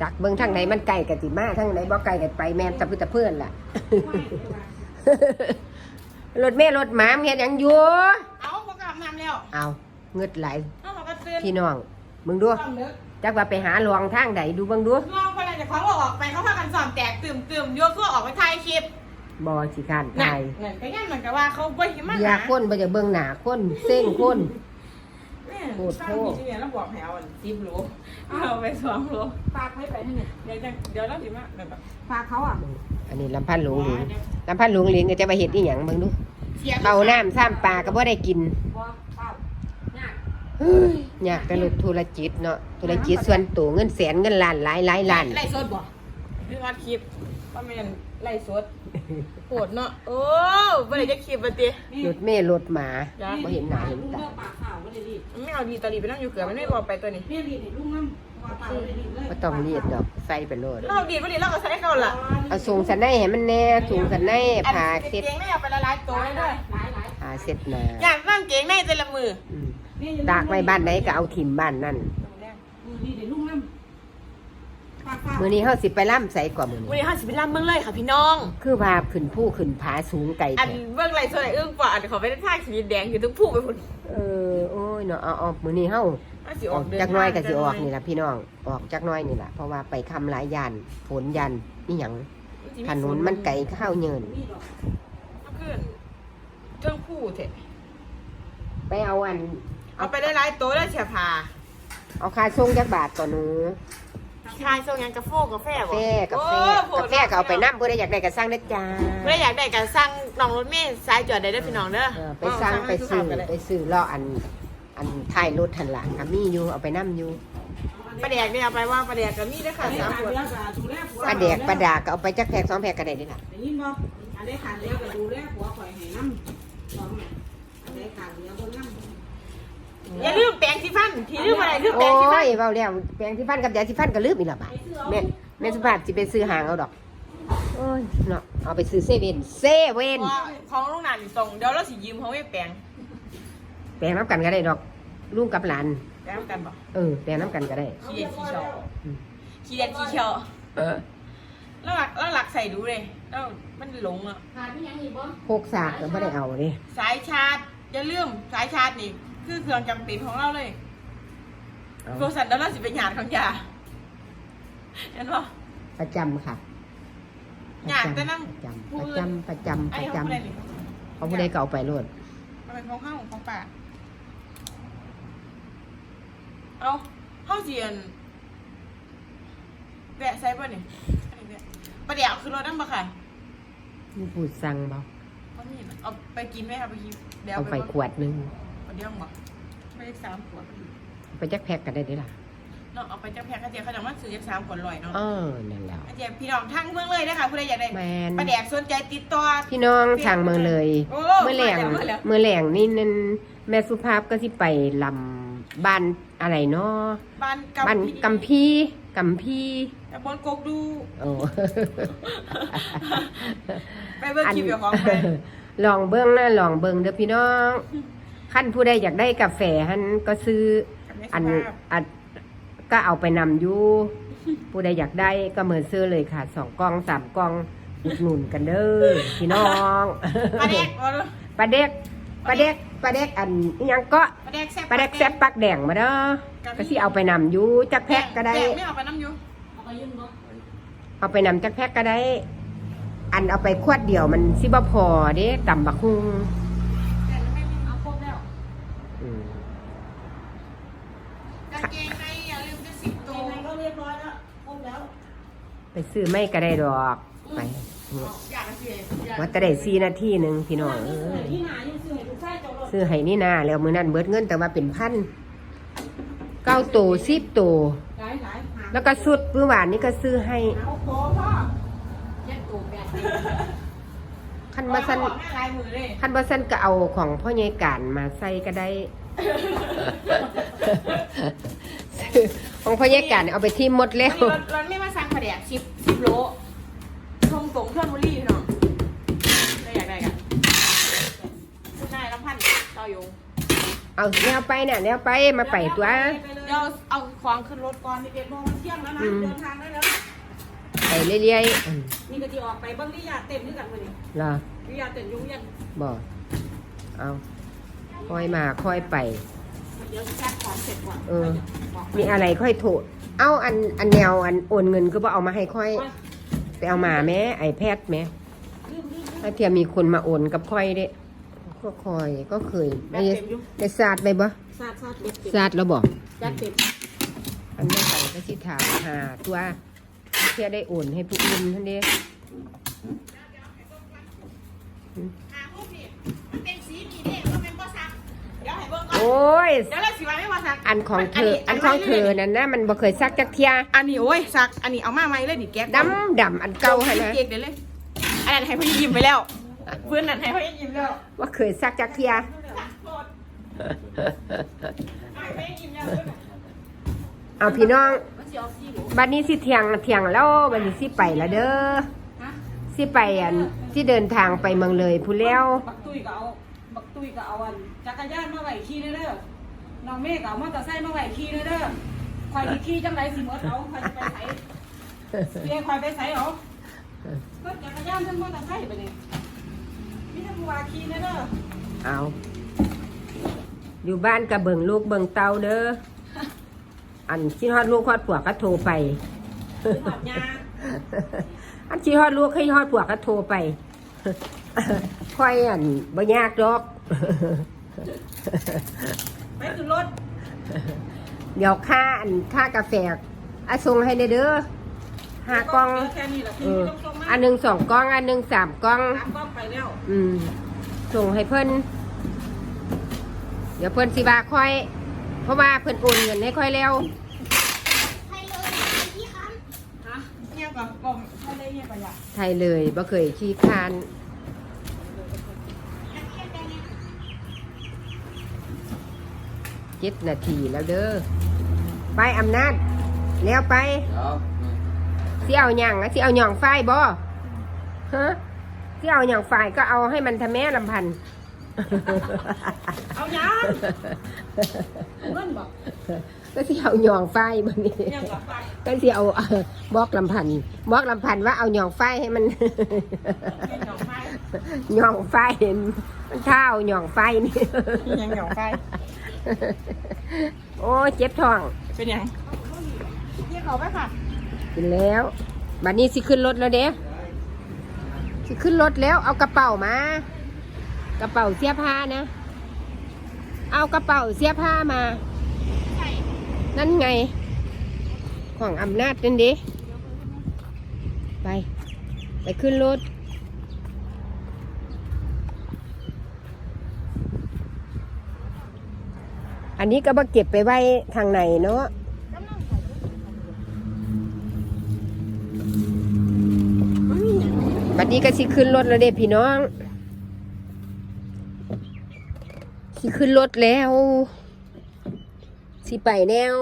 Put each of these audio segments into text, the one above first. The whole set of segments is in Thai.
จักเบิ่งทางไหนมันไกลกันสิมาทางไหนบ่ไกลกันไปแม่นตะพื้นตะเพื่อนล่ะรถแม่รถหมาเมียนยังอยู่เอาพอกลับน้ำแล้วเอาเงืดไหลเอาเราก็เตือนพี่น้องมึงดูต้องเลิกจักว่าไปหาลองทางใดดูเบิ่งดูลองคนอะไรจากเขาออกไปเขาพากันสอบแตกตื่มตื่มโยกเพื่อออกไปถ่ายคลิปบ่สิคันนั่ตานยเหมือนกันเหมือนกับว่าเขาไปหิมะอยาคนบ่จะเบิ่งหน้าคนเส้นคน โคตรโคตรเนี่ยเราบอกให้เอาสิบโลเอาไปสองโลฝากไม่ไปที่นี่เดี๋ยวจะเดี๋ยวเราสิมาแบบฝากเขาอะอันนี้ลำพันหลวงหลิงลำพันหลวงหลิงก็จะมาเฮ็ดอีหยังเบิ่งดูเสียเป่าน้ำซ้ำปลาก็บ่ได้กินบ่เป่าเนี่ยเฮ้ยอยากกระลุกธุรกิจเนาะธุรกิจส่วนตัวเงินแสนเงินล้านหลายหลายล้านไล่สดบ่คือวัดคลิป ป้าแมนไล่สดโหดเนาะโอ้บ่ได้จะคลิปบ่ติรถเมล์รถหมาบ่เห็นหน้าเห็นตาปากข่าวก็เลยรีบไม่เอาดีตอรีไปนั่งอยู่เกือบมันไม่บอกไปตัวนี้เรียรีบให้ลุงน้ำว่าปากเลยรีบเลยบ่ต้องเรียดดอกใส่ไปโลดเราดีบ่ดีเราก็ใช้เขาล่ะเอาสูงสันในให้มันแน่สูงสันในอันผ่าเกเซ็ดงไม่เอาไปละลายตัวเลยด้วยหลายหลายผ่าเซ็ดหนาอยากนั่งเกงในแต่ละมืออืมตากไว้บ้านไหนก็เอาถิ่มบ้านนั่นมือดีเดี๋ยวลุงน้ำปากข่าว มื้อนี้เฮาสิไปล่ำใส่กว่ามื้อวันนี้นี้ห้าสิบเป็นลำเมืองเลยค่ะพี่น้อง คือว่าขึ้นผู้ขึ้นผาสูงไกลอันแท้เบื้องไรโซนไหนอึ้งกว่าอันขอไปได้ท่าชีวิตแดงอยู่ทุกผู้ไปพุ่นเออโอ้ยเนาะเอาเอามื้อนี้เฮาห้าสิออออกกเดินจักหน้อยก็สิออกนี่ล่ะพี่น้องออกจักหน้อยนี่ล่ะเพราะว่าไปคำหลายยานฝนยันอีหยังถนนมันไกลข้าวเยินมีดอกขึ้นเทิงผู้เถอะไปเอาอันเอาไปได้หลายตัวแล้วเชียพาเอาค่าส่งจักบาทต่อหนู ชายส่งยังกาแฟกาแฟกาบ่แฟกาแฟโอ้กาแฟก็เอาไปน้ำเพื่อได้อยากได้ก็สั่งได้จ้าเมื่ออยากได้การสร้างน้องรถเมล์สายจอดได้ด้วยพี่น้องเด้อเออไปสั่งไปซื้อไปซื้อเลาะอัน อันท้ายรถทันหลังก็มีอยู่เอาไปน้ำอยู่ประเดียกเนี่ยเอาไปว่าประเดียกก็มีด้วยค่ะอันนี้สามขาดขวดเลี้ยวกับดูแลผัวปลาแดกปลาดาก็เอาไปจักแพกสองแพกก็ได้เนี่ล่ะได้ยินบ่อันนี้ขาดเลี้ยวกับดูแลผัวข่อยให้น้ำสองอันนี้ขาดเลี้ยวบนน้ำอย่าลืม แปรงสีฟันที่ลืมอะไรลืมโอ้แปรงสีฟันยเบาแล้วแปรงที่ฟันกับยาสีฟันก็ลืมอีกและบาดแม่แม่สุภาพสิไปซื้อหางเอาดอกโอ้ยเนาะเอาไปซื้อเซเว่นเซเว่นว่าของลูกนานส่งเดี๋ยวเราสิยืมเขาไม่แปรงแปรงน้ำกันก็ได้ดอกลุงกับหลานแปรงกันบ่เออแปรงน้ำกันก็ได้ ขี้เด็ดขี้เชาอืม ขี้เด็ดขี้เชาเออแล้วหลักแล้วหลักใส่ดูเลยแล้วมันหลงอะ ขาดไม่ยังอีกบ่ โคกสากก็ไม่ได้เอาเดิสายชาร์จอย่าลืมสายชาร์จนี่ คือเครื่องจำเป็นของเราเลยเอาโทรศัพท์แล้วเราสิเป็นหยาดของยาเห็นป่ะประจำค่ะอยากจะนั่งประจำพูปดระจำประจำไอ้ประเขาจำพูดอะไรนี่เขาผู้ใดเก่าไปโลดมันเป็นของข้าวของของป่าเอาเข้าเสียนแวะใส่ป่ะนี่อันนี้แวะประเดี๋ยวคือรถนั่งปะค่ะมีผู้สั่งบอกก็นี่นะเอาไปกินไหมครับไปกินเดี๋ยวเอาไปขวดหนึงประ เดี๋ยวบอกไปสามขวดไปจักแพ็กกันได้เด้อล่ะเนาะเอาไปจักแพงเขาเจียเขาจะมาซื้อจักสามขวดลอยเนาะเออนั่นแหล้วอาเจียพี่น้องทั้งเมืองเลยนะคะผู้ใดอยากได้แมนประแดกสนใจติดต่อพี่น้องสั่งเมืองเลยโอ้เมื่อแหลงมาแล้วเมื่อแหลงนี่นั่นแม่สุภาพก็สิไปลำบ้านอะไรเนาะบ้านบ้านกำกำพีกำพีตำบลกกดูโอ้ไปเบิ่งคลิปเดี๋ยวของไปลองเบิ้งนะลองเบิ้งเด้อพี่น้อง ขั้นผู้ใดอยากได้กาแฟหันก็ซื้ออันอันก็เอาไปนำอยู่ผู้ใดอยากได้ก็เหมือนซื้อเลยค่ะสองกล่องสามกล่องอุดหนุนกันเด้อพี่น้องปลาแดกเอาเลยปลาเด็กปลาเด็กปลาเด็กอันอิหยังก็ปลาแดกแซ่บปลาเด็กแซ่บปักแดงมาเด้อก็สิเอาไปนำอยู่จักแพ็กก็ได้แดไม่เอาไปน้ำอยู่เอาไปยืมบ่เอาไปนำจักแพ็กก็ได้ อันเอาไปขวดเดียวมันสิบ่พอเด้ตำบักฮุง แดกไม่มี เอาครบแล้ว อืม กางเกงในอย่าลืมจะสิบ เก ตัว งในก็เรียบร้อยแล้วครบแล้ว ไป ซื้อไม่ก็ได้ดอกไปเนี่ยอยากจะเสียอยากว่าจะได้สี่นาทีหนึ่งพี่น้องเอ้ซื้อยให้ที่หนายังซื้อให้ลูกชายเจ้ารถซื้อให้นี่นาแล้วมือนั้นเบิดเงินแต่ว่าเป็นพันเก้าตัวสิบตัวหลายหลายหาแล้วก็สุดเมื่อวานนี้ก็ซื้อให้เอาโคพ่อเจ็ดตัวแปดตัวคันบัสันบอกให้ลายมือเลยคันบัสันก็เอาของพ่อใหญ่การมาใส่ก็ได้ซื้อของพ่อใหญ่การเอาไปที่หมดแล้วรถรถไม่มาสั่ง ปลาแดกสิบสิบโลทงตรงเครื่องบุรีพี่น้องได้อยากได้กันคุณนายลำพันธ์เต้ายงเอาแนวไปเนี่ยแนวไปมาไปตัว เดี๋ยวเอาคลองขึ้นรถก่อนนี่เจ็ดโมงมันเที่ยงแล้วนะ อืม เดินทางได้แล้ว ไปเรื่อยๆอืมนี่ก็จะออกไปเบิ้งนิยาเต็มด้วยกันเลยเหรอนิยาเต็มยุ่งยันบอกเอาค่อยมาค่อยไป เดี๋ยวแพ็คของเสร็จก่อนเออบอกมีอะไรค่อยโทร เอาอันอันแนวอันโอนเงินก็บ่เอามาให้ค่อยไปเอามาแม่ไอแพดแม่ลืมลืมถ้าเทียมมีคนมาโอนกับค่อยเด้ก็คอยก็เคยแบได้ตเต็มอยู่ได้ซาดไปบ่ซาดซาดเต็มเต็มซาดแล้วบอกแบตเต็มอันนี้ใส่ก็สิถามหาตัวเพื่อได้โอนให้ผู้อื่นท่านเด้อ่าพวกนี้มันเป็นสีมีเด้ โอ้ย เดี๋ยวเราสิว่าไม่ภาษาอันของเธอ อันของเธอนั่นนะมันบ่เคยซักจักเทียอันนี้โอ้ยซัก อันนี้เอามาไหมเลยดิแก๊กดำดำอันเก่าหั่นนะเก๊กเดี๋ยวเลยอันนั้นให้พี่ยิ้มไปแล้วเพื่อนนั่นให้พี่ยิ้มแล้วว่าเคยซักจักเทียให้พี่ยิ้มแล้วเอาพี่น้องมันสิเอาสีหรูบัดนี้สิเที่ยงเที่ยงแล้วบัดนี้สิไปแล้วเด้อฮะสิไปอันที่เดินทางไปเมืองเลยผู้แล้วบักตุ้ยก็เอาบักตุ้ยก็เอาอัน จักรยานมาไว้ขี่เด้อเด้อน้องเมฆก็เอามอเตอร์ไซค์มาไว้ขี่เด้อเด้อคอยสิขี่จังไรสิหมดเอาคอยสิไปไสเพียคอยไปไสเอาก็จักรยานทั้งมอเตอร์ไซค์ไปนี่มีทั้งว่าขี่เด้อเด้อเอา อยู่บ้านกับเบิ่งลูกเบิ่งเตาเด้อ อันชิฮอดลูกฮอดผัวก็โทรไปคือหอดยาอันชิฮอดลูกให้ฮอดผัวก็โทรไป ค่อยอันบ่ยากดอก ไปขึ้นรถเดี๋ยวค่าอันค่ากาแฟอาส่งให้เด้อเด้อห้ากล่องแค่นี้แหละเอคืออต้องส่งมาอันหนึ่งสองกล่อง อันหนึ่งสามกล่องสามกล้องไปแล้ว อืม ส่งให้เพิ่นเดี๋ยวเพิ่นสิว่าค่อย เพราะว่าเพิ่นโอนเงินให้ค่อยแล้วฮะเนี่ยก่อนกล่องให้ได้เนี่ยประหยัดไทยเลยบ่เคยขี้คร้าน เจ็ดนาทีแล้วเด้อ ไปอำนาจแล้วไปสิเอาหยังอะสิเอาหย่องไฟบ่ฮะสิเอาหย่องไฟก็เอาให้มันทะแม่ลำพันธ์เอายังเงินบอกก็สิเอาหย่องไฟบ่นี่ยังก่อนไปก็สิเอาเอ่อบอกลำพันธ์บอกลำพันธ์ว่าเอาหย่องไฟให้มันยังหยองไฟหย่องไฟมันเท่าหย่องไฟนี่ยังหยองไฟ โอ้ยเจ็บท้อง เป็นยังเนี่ยเขาไปค่ะกินแล้วบัดนี้สิขึ้นรถแล้วเด้สิขึ้นรถแล้ว เอากระเป๋ามากระเป๋าเสื้อผ้านะ เอากระเป๋าเสื้อผ้ามา นั่นไง ของอำนาจนั่นดิไป ไปขึ้นรถ อันนี้ก็มาเก็บไปไว้ทางไหนเนาะบัดนี้ก็สิขึ้นรถแล้วเด้พี่น้องสิขึ้นรถแล้ว สิไปแนว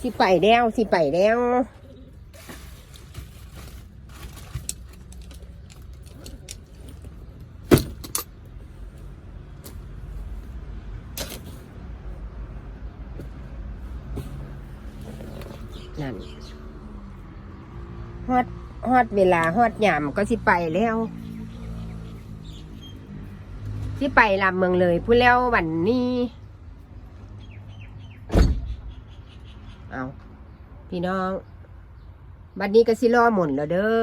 สิไปแล้ว สิไปแล้ว นั่นฮอดฮอดเวลาฮอดยามก็สิไปแล้วสิไปลำเมืองเลยพูดแล้ววันนี้เอาพี่น้องบัดนี้ก็สิรอหมุนแล้วเด้อ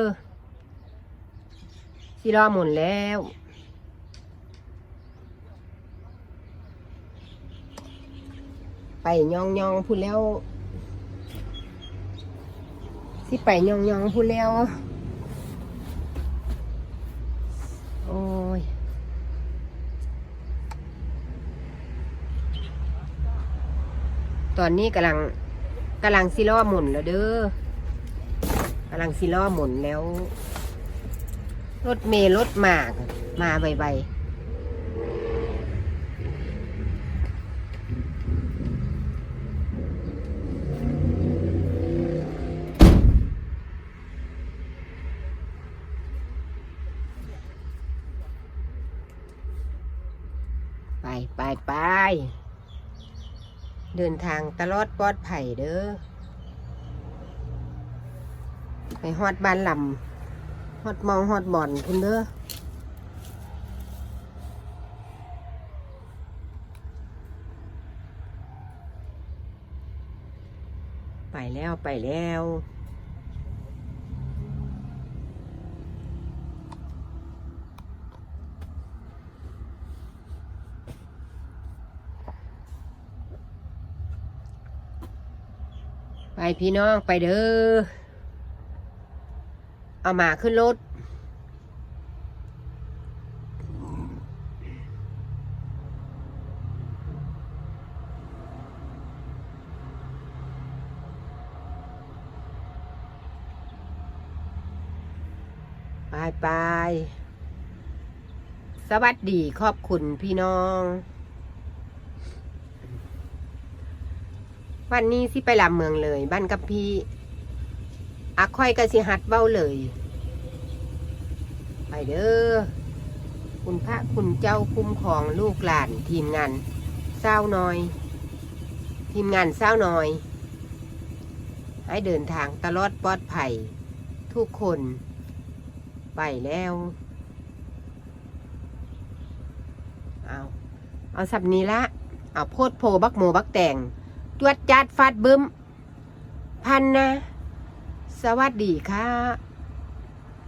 สิรอหมุนแล้วไปย่องย่องพูดแล้ว สิไปยองยองๆพูแล้ว โอ้ยตอนนี้กำลังกำลังซิล้อหมุนแล้วเด้อกำลังซิล้อหมุนแล้ว รถเมล์รถมากมาไวไไปไปเดินทางตลอดปลอดภัยเด้อไปฮอดบ้านลำฮอดมองฮอดบ่อนคุณเด้อไปแล้วไปแล้ว พี่น้องไปเด้อ เอาหมาขึ้นรถ ไปไปสวัสดีขอบคุณพี่น้อง วันนี้สิไปลำเมืองเลย บ้านกับพี่อาค่อยกะสิหัดเบ้าเลย ไปเด้อคุณพระคุณเจ้าคุ้มครองลูกหลานทีมงานเศร้าน้อย ทีมงานเศร้าน้อย ให้เดินทางตลอดปลอดภัย ทุกคน ไปแล้ว เอาเอาสับนี้ละ เอาโพดโพบักโมบักแต่ง จวดจัดฟาดบึ้ม พันนะ สวัสดีค่ะ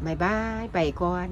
บ๊ายบาย ไปก่อน